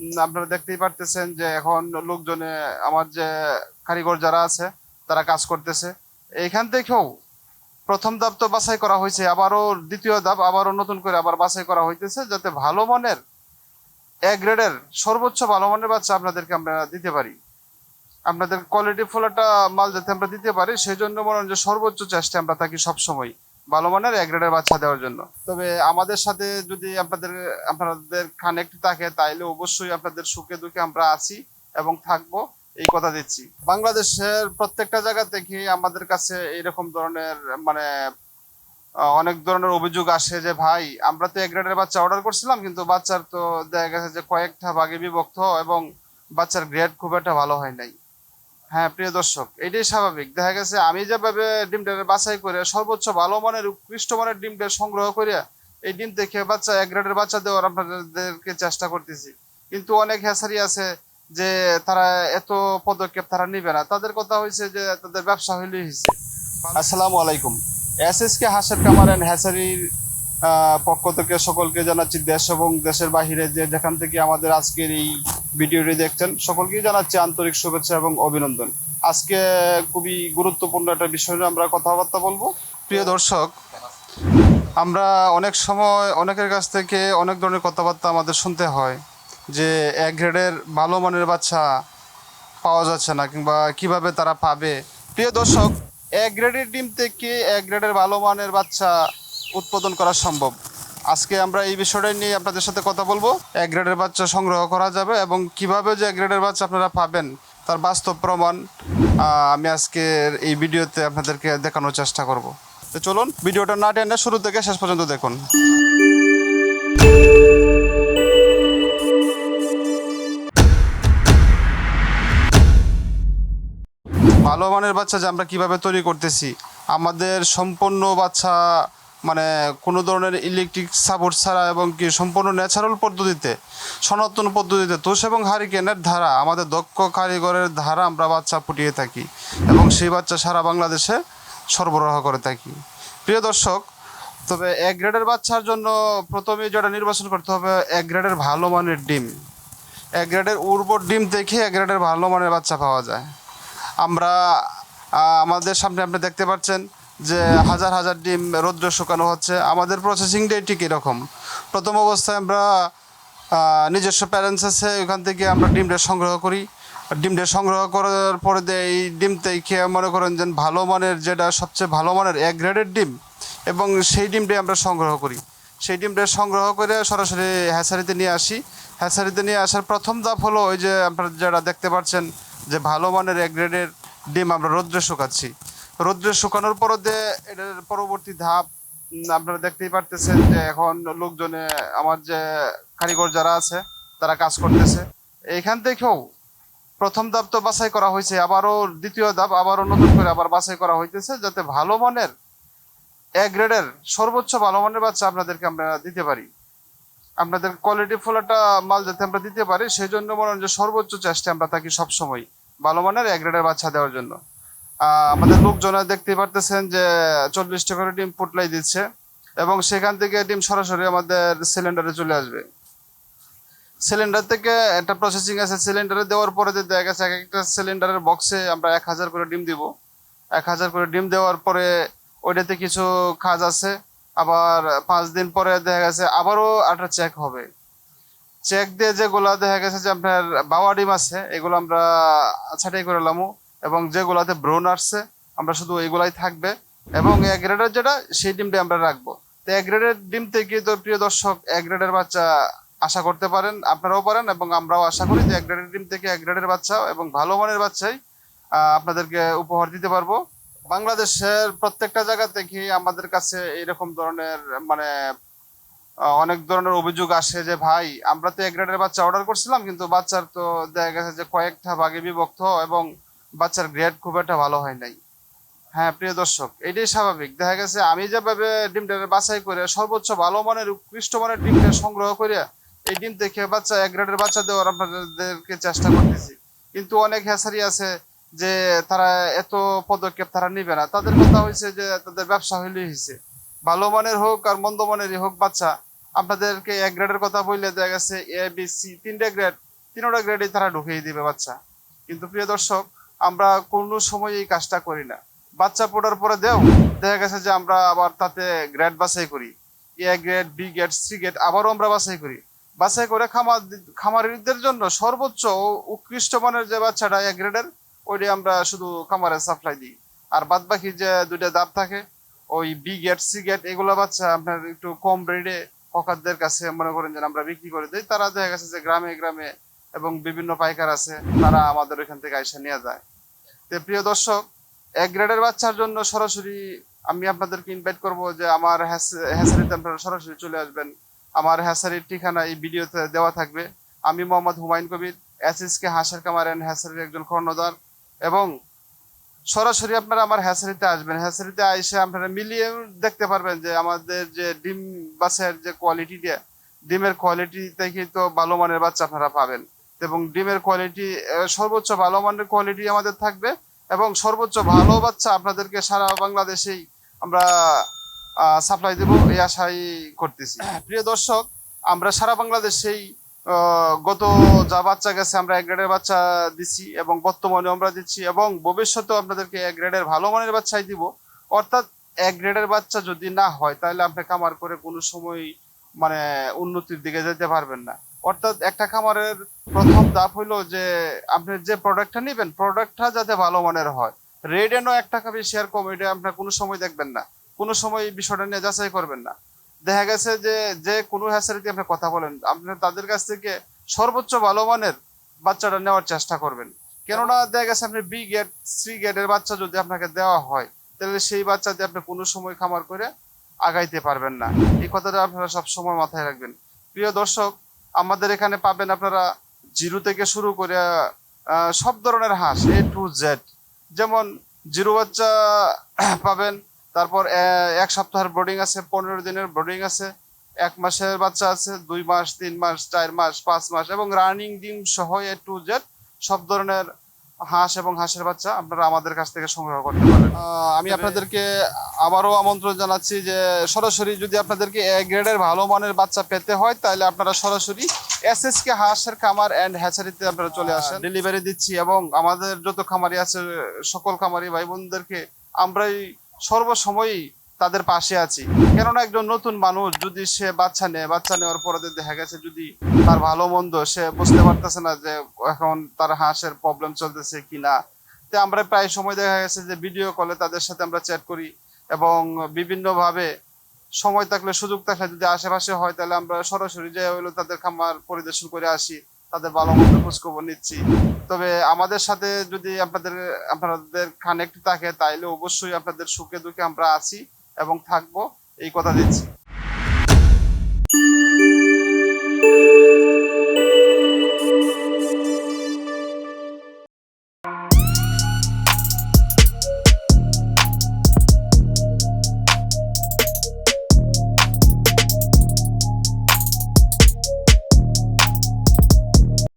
উম, আপনারা দেখতেই পারতেছেন যে এখন লোকজনে আমার যে কারিগর যারা আছে তারা কাজ করতেছে। এইখান থেকেও প্রথম ধাপ তো বাছাই করা হয়েছে আবারও দ্বিতীয় ধাপ আবারও নতুন করে আবার বাছাই করা হইতেছে যাতে ভালো মানের এ গ্রেডের সর্বোচ্চ ভালো মানের বাচ্চা আপনাদেরকে আমরা দিতে পারি। আপনাদের কোয়ালিটি ফুল একটা মাল যাতে আমরা দিতে পারি সেই জন্য মনে হয় যে সর্বোচ্চ চেষ্টা আমরা থাকি সবসময়। ভালো মানের এক গ্রেডের বাচ্চা দেওয়ার জন্য। তবে আমাদের সাথে যদি আপনাদের আপনাদের কানেক্ট থাকে, তাইলে অবশ্যই আপনাদের সুখে দুঃখে আমরা আছি এবং থাকব, এই কথা দিচ্ছি। বাংলাদেশের প্রত্যেকটা জায়গা থেকে আমাদের কাছে এরকম ধরনের মানে অনেক ধরনের অভিযোগ আসে যে, ভাই, আমরা তো এক গ্রেডের বাচ্চা অর্ডার করছিলাম, কিন্তু বাচ্চার তো দেখা গেছে যে কয়েকটা ভাগে বিভক্ত এবং বাচ্চার গ্রেড খুব একটা ভালো হয় নাই। হ্যাঁ প্রিয় দর্শক, এটাই স্বাভাবিক। দেখা গেছে আমি যেভাবে ডিমটাকে বাছাই করে সর্বোচ্চ ভালো মানের, উৎকৃষ্ট মানের ডিমটা সংগ্রহ করে এই ডিম থেকে বাচ্চা, এক গ্রেডের বাচ্চা দেওয়ার আপনাদেরকে চেষ্টা করতেছি। কিন্তু অনেক হ্যাসারি আছে যে তারা এত পদক্ষেপ তারা নিবে না। তাদের কথা হয়েছে যে তাদের ব্যবসা হইলেই হয়েছে আসসালামু আলাইকুম। এস এস কে হাসের কামার অ্যান্ড হ্যাসারির পক্ষ থেকে সকলকে জানাচ্ছি দেশ এবং দেশের বাহিরে যে যেখান থেকে আমাদের আজকের এই ভিডিওটি দেখছেন। সকলকেই জানাচ্ছি আন্তরিক শুভেচ্ছা এবং অভিনন্দন। আজকে খুবই গুরুত্বপূর্ণ একটা বিষয় নিয়ে আমরা কথাবার্তা বলব। প্রিয় দর্শক, আমরা অনেক সময় অনেকের কাছ থেকে অনেক ধরনের কথাবার্তা আমাদের শুনতে হয় যে এক গ্রেডের ভালো মানের বাচ্চা পাওয়া যাচ্ছে না কিংবা কীভাবে তারা পাবে। প্রিয় দর্শক এক গ্রেডের ডিম থেকে এক গ্রেডের ভালো মানের বাচ্চা উৎপাদন করা সম্ভব। আজকে আমরা এই বিষয়টা নিয়ে আপনাদের সাথে কথা বলব। এক গ্রেডের বাচ্চা সংগ্রহ করা যাবে এবং কীভাবে যে এক গ্রেডের বাচ্চা আপনারা পাবেন তার বাস্তব প্রমাণ আমি আজকের এই ভিডিওতে আপনাদেরকে দেখানোর চেষ্টা করব। তো চলুন, ভিডিওটা না টেনে শুরু থেকে শেষ পর্যন্ত দেখুন। ভালো মানের বাচ্চা যে আমরা কীভাবে তৈরি করতেছি, আমাদের সম্পূর্ণ বাচ্চা মানে কোনো ধরনের ইলেকট্রিক সাপোর্ট ছাড়া এবং কি সম্পূর্ণ ন্যাচারাল পদ্ধতিতে, সনাতন পদ্ধতিতে তোষ এবং হারিকেনের ধারা, আমাদের দক্ষ কারিগরের ধারা আমরা বাচ্চা ফুটিয়ে থাকি এবং সেই বাচ্চা সারা বাংলাদেশে সরবরাহ করে থাকি। প্রিয় দর্শক, তবে এক গ্রেডের বাচ্চার জন্য প্রথমে যেটা নির্বাচন করতে হবে, এক গ্রেডের ভালো মানের ডিম। এক গ্রেডের উর্বর ডিম দেখে এক গ্রেডের ভালো মানের বাচ্চা পাওয়া যায়। আমরা আমাদের সামনে আপনি দেখতে পাচ্ছেন যে হাজার হাজার ডিম রৌদ্র শুকানো হচ্ছে, আমাদের প্রসেসিংটাই ঠিক এরকম। প্রথম অবস্থায় আমরা নিজস্ব প্যারেন্টস আছে, ওখান থেকে আমরা ডিমটা সংগ্রহ করি। ডিমটা সংগ্রহ করার পরে এই ডিম থেকে মনে করেন যে ভালো মানের, যেটা সবচেয়ে ভালো মানের এক গ্রেডের ডিম, এবং সেই ডিমটাই আমরা সংগ্রহ করি। সেই ডিমটা সংগ্রহ করে সরাসরি হ্যাচারিতে নিয়ে আসি। হ্যাচারিতে নিয়ে আসার প্রথম ধাপ হলো ওই যে আপনারা যারা দেখতে পাচ্ছেন যে ভালো মানের এক গ্রেডের ডিম আমরা রৌদ্রে শুকাচ্ছি। রৌদ্রে শুকানোর পর দিয়ে এটার পরবর্তী ধাপ আপনারা দেখতেই পারতেছেন যে এখন লোকজনে, আমার যে কারিগর যারা আছে, তারা কাজ করতেছে। এইখান থেকেও প্রথম ধাপ তো বাছাই করা হয়েছে, আবারও দ্বিতীয় ধাপ, আবারও নতুন করে আবার বাছাই করা হইতেছে যাতে ভালো মানের এ গ্রেডের সর্বোচ্চ ভালো মানের বাচ্চা আপনাদেরকে আমরা দিতে পারি। আপনাদের কোয়ালিটি ফুল একটা মাল যাতে আমরা দিতে পারি সেই জন্য মনে হয় যে সর্বোচ্চ চেষ্টা আমরা থাকি সবসময় ভালো মানের এক গ্রেডের বাচ্চা দেওয়ার জন্য। আমাদের লোকজন দেখতে পারতেছেন যে চল্লিশটা করে ডিম পুটলাই দিচ্ছে এবং সেখান থেকে ডিম সরাসরি আমাদের সিলিন্ডারে চলে আসবে। সিলিন্ডার থেকে একটা প্রসেসিং আছে সিলিন্ডারে দেওয়ার পরে যে দেখা গেছে, এক একটা সিলিন্ডারের বক্সে আমরা এক হাজার করে ডিম দিব। এক হাজার করে ডিম দেওয়ার পরে ওইটাতে কিছু কাজ আছে। আবার পাঁচ দিন পরে দেখা গেছে আবারও একটা চেক হবে। চেক দিয়ে যেগুলা দেখা গেছে যে আপনার বাবা ডিম আছে, এগুলো আমরা ছাটাই করে লামু। এবং যেগুলাতে ব্রোন আসছে, আমরা শুধু এইগুলাই থাকবে। এবং এক গ্রেডের যেটা, সেই ডিমটা আমরা রাখব। তো এক গ্রেডের ডিম থেকে তো প্রিয় দর্শক, এক গ্রেডের বাচ্চা আশা করতে পারেন, আপনারাও পারেন এবং আমরাও আশা করি যে এক গ্রেডের ডিম থেকে এক গ্রেডের বাচ্চা এবং ভালো মানের বাচ্চাই আপনাদেরকে উপহার দিতে পারব। বাংলাদেশের প্রত্যেকটা জায়গা থেকে আমাদের কাছে এরকম ধরনের মানে অনেক ধরনের অভিযোগ আসে যে, ভাই, আমরা তো এক গ্রেডের বাচ্চা অর্ডার করছিলাম, কিন্তু বাচ্চার তো দেখা গেছে যে কয়েকটা ভাগে বিভক্ত এবং বাচ্চার গ্রেড খুব একটা ভালো হয় নাই। হ্যাঁ প্রিয় দর্শক, এটাই স্বাভাবিক। দেখা গেছে আমি যেভাবে ডিমটা বাছাই করে সর্বোচ্চ ভালো মানের, উৎকৃষ্ট মানের ডিমটা সংগ্রহ করে এই ডিম থেকে বাচ্চা, এক গ্রেডের বাচ্চা দেওয়ার আপনাদেরকে চেষ্টা করতেছি। কিন্তু অনেক হ্যাসারি আছে যে তারা এত পদক্ষেপ তারা নিবে না। তাদের কথা হয়েছে যে তাদের ব্যবসা হইলেই হয়েছে ভালো মানের হোক আর মন্দ মানেরই হোক বাচ্চা, আপনাদেরকে এক গ্রেডের কথা বললে দেখা গেছে এ বি সি তিনটে গ্রেড তিনটা গ্রেডই তারা ঢুকিয়ে দিবে বাচ্চা। কিন্তু প্রিয় দর্শক আমরা কোনো সময় এই কাজটা করি না। বাচ্চা পড়ার পরে দেও, দেখা গেছে যে আমরা আবার তাতে গ্রেড বাছাই করি। A grade B grade C grade আবারও আমরা বাছাই করি। বাছাই করে খামার, খামারিদের জন্য সর্বোচ্চ উৎকৃষ্ট মানের যে বাচ্চাটা এ গ্রেডের ওইটাই আমরা শুধু খামারে সাপ্লাই দিই। আর বাদ বাকি যে দুইটা দাঁত থাকে, ওই বি গেট সি গেট এগুলো বাচ্চা আপনার একটু কম রেটে হকারদের কাছে মনে করেন যে আমরা বিক্রি করে দিই। তারা দেখা গেছে যে গ্রামে গ্রামে এবং বিভিন্ন পাইকার আছে, তারা আমাদের ওইখান থেকে আইসা নিয়ে যায়। প্রিয় দর্শক, এক গ্রেডের বাচ্চার জন্য সরাসরি আমি আপনাদেরকে ইনভাইট করব যে আমার হ্যাসারিতে আপনারা সরাসরি চলে আসবেন। আমার হ্যাসারির ঠিকানা এই ভিডিওতে দেওয়া থাকবে। আমি মোহাম্মদ হুমায়ুন কবির এসএসকে হাঁসের কামার অ্যান্ড হ্যাসারির একজন কর্ণধার। এবং সরাসরি আপনারা আমার হ্যাসারিতে আসবেন। হ্যাসারিতে এসে আপনারা মিলিয়ে দেখতে পারবেন যে আমাদের যে ডিম বাসের যে কোয়ালিটিটা ডিমের কোয়ালিটিতে কিন্তু ভালো মানের বাচ্চা আপনারা পাবেন। এবং ডিমের কোয়ালিটি সর্বোচ্চ ভালো মানের কোয়ালিটি আমাদের থাকবে এবং সর্বোচ্চ ভালো বাচ্চা আপনাদেরকে সারা বাংলাদেশেই আমরা সাপ্লাই দেব এই আশাই করতেছি। প্রিয় দর্শক, আমরা সারা বাংলাদেশেই গত যা বাচ্চা গেছে আমরা এক গ্রেডের বাচ্চা দিচ্ছি এবং বর্তমানে আমরা দিচ্ছি এবং ভবিষ্যতেও আপনাদেরকে এক গ্রেডের ভালো মানের বাচ্চাই দিব। অর্থাৎ এক গ্রেডের বাচ্চা যদি না হয়, তাহলে আপনি খামার করে কোনো সময় মানে উন্নতির দিকে যেতে পারবেন না। অর্থাৎ একটা খামারের প্রথম ধাপ হইল যে আপনি যে প্রোডাক্টটা নেবেন প্রোডাক্টটা যাতে ভালো মানের হয়। রেড এন্ড এক টাকা বেশি আর কম, এটা আপনার কোনো সময় দেখবেন না। কোনো সময় এই বিষয়টা নিয়ে যাচাই করবেন না। দেখা গেছে যে যে কোনো হ্যাসারিতে আপনি কথা বলেন, আপনি তাদের কাছ থেকে সর্বোচ্চ ভালো মানের বাচ্চাটা নেওয়ার চেষ্টা করবেন। কেননা দেখা গেছে আপনি বি গেট সি গেটের বাচ্চা যদি আপনাকে দেওয়া হয়, তাহলে সেই বাচ্চা দিয়ে আপনি কোনো সময় খামার করে আগাইতে পারবেন না। এই কথাটা আপনারা সব সময় মাথায় রাখবেন। প্রিয় দর্শক আমাদের এখানে পাবেন আপনারা জিরো থেকে শুরু করে সব ধরনের হাঁস এ টু জেড যেমন জিরো বাচ্চা পাবেন, তারপর এক সপ্তাহের বোর্ডিং আছে, পনেরো দিনের বোর্ডিং আছে, এক মাসের বাচ্চা আছে, দুই মাস, তিন মাস, চার মাস, পাঁচ মাস, এবং রানিং ডিম সহ এ টু জেড সব ধরনের হাঁস এবং হাঁসের বাচ্চা আপনারা আমাদের কাছ থেকে সংগ্রহ করতে পারেন। আমি আপনাদেরকে আবারও আমন্ত্রণ জানাচ্ছি যে সরাসরি যদি আপনাদেরকে এ গ্রেডের ভালো মানের বাচ্চা পেতে হয় তাহলে আপনারা সরাসরি এস এস কে হাঁসের খামার অ্যান্ড হ্যাচারিতে আপনারা চলে আসেন। ডেলিভারি দিচ্ছি এবং আমাদের যত খামারি আছে সকল খামারি ভাই বোনদেরকে আমরাই সর্বসময়ই তাদের পাশে আছি। কেননা একজন নতুন মানুষ যদি সে বাচ্চা নেয়, বাচ্চা নেওয়ার পরে দেখা গেছে যদি তার ভালো মন্দ, সে বুঝতে পারতেছে না যে এখন তার হাঁসের প্রবলেম চলতেছে কিনা। তো আমরা প্রায় সময় দেখা গেছে যে ভিডিও কলে তাদের সাথে আমরা চ্যাট করি এবং বিভিন্নভাবে সময় থাকলে, সুযোগ থাকলে যদি আশেপাশে হয়, তাহলে আমরা সরাসরি যে হইল তাদের খামার পরিদর্শন করে আসি, তাদের ভালো মন্দ খোঁজখবর নিচ্ছি। তবে আমাদের সাথে যদি আপনাদের আপনাদের কানেক্ট থাকে, তাইলে অবশ্যই আপনাদের সুখে দুঃখে আমরা আছি। এবং থাকব এই কথা দিচ্ছি।